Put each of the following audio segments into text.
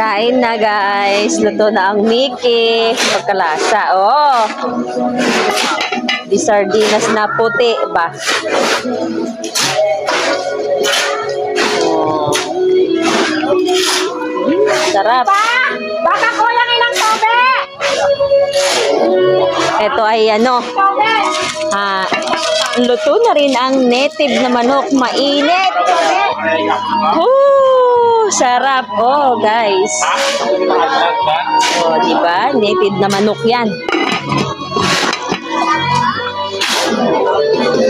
Kain na guys. Luto na ang Mickey. Pagkalasa. Oh. Di sardinas na puti ba? Oh. Sarap. Baka kulang ilang tobe! Ito ay ano, ah, luto na rin ang native na manok. Mainit. Woo! Sarap. Oh, guys. Oh, di ba? Native na manok 'yan.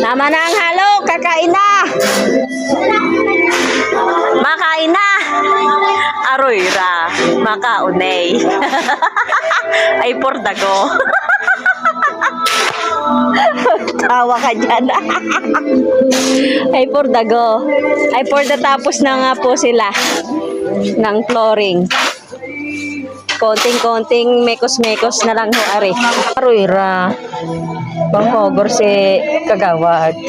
Tama na ang halo, kakain na. Makain na. Aroy ra, makaunay. Ay pordago. Tawa ka dyan. Ay pordago. Ay porda tapos na nga po sila ng flooring. Konting-konting mekos-mekos na lang ho ari. Aroy ra. Panghogor si kagawad.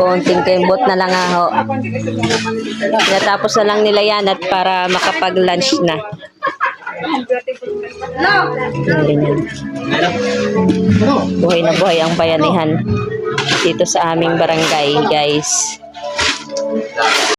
Konting kembot na lang aho. Natapos na lang nila yan at para makapag-lunch na. Buhay na buhay ang bayanihan dito sa aming barangay, guys.